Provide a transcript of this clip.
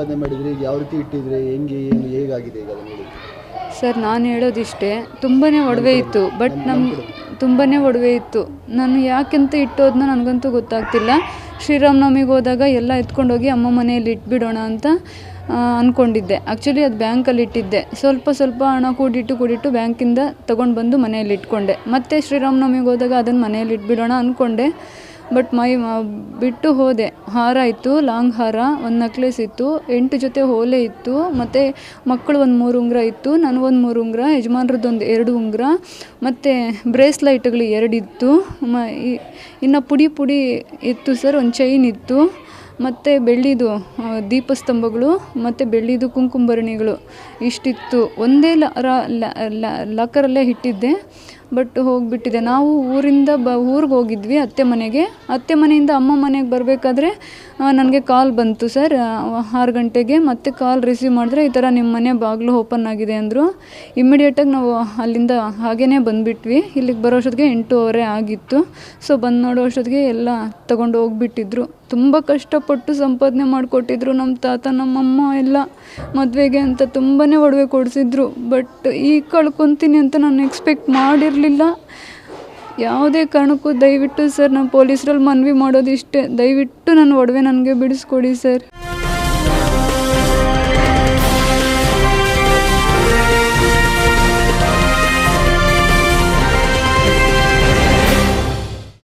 ಮಾಡಿದ್ರಿ ಯಾವ ರೀತಿ ಇಟ್ಟಿದ್ರೆ ಹೆಂಗೆ ಏನು ಹೇಗಾಗಿದೆ ಈಗ ಸರ್ ನಾನು ಹೇಳೋದಿಷ್ಟೇ ತುಂಬಾ ಒಡವೆ ಇತ್ತು ಬಟ್ ನಮ್ಮ ತುಂಬಾ ಒಡವೆ ಇತ್ತು. ನಾನು ಯಾಕೆಂತ ಇಟ್ಟೋದನ್ನ ನನಗಂತೂ ಗೊತ್ತಾಗ್ತಿಲ್ಲ. ಶ್ರೀರಾಮನವಮಿಗೆ ಹೋದಾಗ ಎಲ್ಲ ಎತ್ಕೊಂಡೋಗಿ ಅಮ್ಮ ಮನೆಯಲ್ಲಿ ಇಟ್ಬಿಡೋಣ ಅಂತ ಅಂದ್ಕೊಂಡಿದ್ದೆ ಆ್ಯಕ್ಚುಲಿ ಅದು ಬ್ಯಾಂಕಲ್ಲಿ ಇಟ್ಟಿದ್ದೆ. ಸ್ವಲ್ಪ ಸ್ವಲ್ಪ ಹಣ ಕೂಡಿಟ್ಟು ಕೂಡಿಟ್ಟು ಬ್ಯಾಂಕಿಂದ ತೊಗೊಂಡು ಬಂದು ಮನೆಯಲ್ಲಿ ಇಟ್ಕೊಂಡೆ. ಮತ್ತೆ ಶ್ರೀರಾಮನವಮಿಗೆ ಹೋದಾಗ ಅದನ್ನು ಮನೆಯಲ್ಲಿ ಇಟ್ಬಿಡೋಣ ಅಂದ್ಕೊಂಡೆ ಬಟ್ ಮೈ ಬಿಟ್ಟು ಹೋದೆ. ಹಾರ ಇತ್ತು, ಲಾಂಗ್ ಹಾರ, ಒಂದು ನಕ್ಲೇಸ್ ಇತ್ತು, ಎಂಟು ಜೊತೆ ಓಲೆ ಇತ್ತು, ಮತ್ತು ಮಕ್ಕಳು ಒಂದು ಮೂರು ಉಂಗುರ ಇತ್ತು ನನಗೊಂದು ಮೂರು ಉಂಗುರ, ಯಜಮಾನ್ರದ್ದೊಂದು ಎರಡು ಉಂಗುರ, ಮತ್ತು ಬ್ರೇಸ್ಲೈಟ್ಗಳು ಎರಡಿತ್ತು ಮ ಇನ್ನು ಪುಡಿ ಪುಡಿ ಇತ್ತು ಸರ್, ಒಂದು ಚೈನ್ ಇತ್ತು. ಮತ್ತು ಬೆಳ್ಳಿದು ದೀಪಸ್ತಂಭಗಳು ಮತ್ತು ಬೆಳ್ಳಿದು ಕುಂಕುಂಭರಣಿಗಳು ಇಷ್ಟಿತ್ತು. ಒಂದೇ ಲಾಕರಲ್ಲೇ ಇಟ್ಟಿದ್ದೆ. ಬಟ್ ಹೋಗಿಬಿಟ್ಟಿದೆ. ನಾವು ಊರಿಂದ ಬ, ಊರಿಗೆ ಹೋಗಿದ್ವಿ ಅತ್ತೆ ಮನೆಗೆ. ಅತ್ತೆ ಮನೆಯಿಂದ ಅಮ್ಮ ಮನೆಗೆ ಬರಬೇಕಾದ್ರೆ ನನಗೆ ಕಾಲ್ ಬಂತು, ಸರ್. ಆರು ಗಂಟೆಗೆ ಮತ್ತೆ ಕಾಲ್ ರಿಸೀವ್ ಮಾಡಿದ್ರೆ ಈ ಥರ ನಿಮ್ಮ ಮನೆ ಬಾಗಿಲು ಓಪನ್ ಆಗಿದೆ ಅಂದರು. ಇಮ್ಮಿಡಿಯೇಟಾಗಿ ನಾವು ಅಲ್ಲಿಂದ ಹಾಗೇ ಬಂದುಬಿಟ್ವಿ. ಇಲ್ಲಿಗೆ ಬರೋ ಅಷ್ಟೊತ್ತಿಗೆ ಎಂಟೂವರೆ ಆಗಿತ್ತು. ಸೊ ಬಂದು ನೋಡೋ ಅಷ್ಟೊತ್ತಿಗೆ ಎಲ್ಲ ತೊಗೊಂಡು ಹೋಗ್ಬಿಟ್ಟಿದ್ರು. ತುಂಬ ಕಷ್ಟಪಟ್ಟು ಸಂಪಾದನೆ ಮಾಡಿಕೊಟ್ಟಿದ್ರು ನಮ್ಮ ತಾತ ನಮ್ಮಮ್ಮ ಎಲ್ಲ ಮದುವೆಗೆ ಅಂತ ತುಂಬಾ ಒಡವೆ ಕೊಡಿಸಿದ್ರು. ಬಟ್ ಈಗ ಕಳ್ಕೊತೀನಿ ಅಂತ ನಾನು ಎಕ್ಸ್ಪೆಕ್ಟ್ ಮಾಡಿರಲಿಲ್ಲ. ಯಾವುದೇ ಕಾರಣಕ್ಕೂ ದಯವಿಟ್ಟು ಸರ್ ನಾನು ಪೊಲೀಸರಲ್ಲಿ ಮನವಿ ಮಾಡೋದು ಇಷ್ಟೇ. ದಯವಿಟ್ಟು ನನ್ನ ಒಡವೆ ನನಗೆ ಬಿಡಿಸ್ಕೊಡಿ ಸರ್.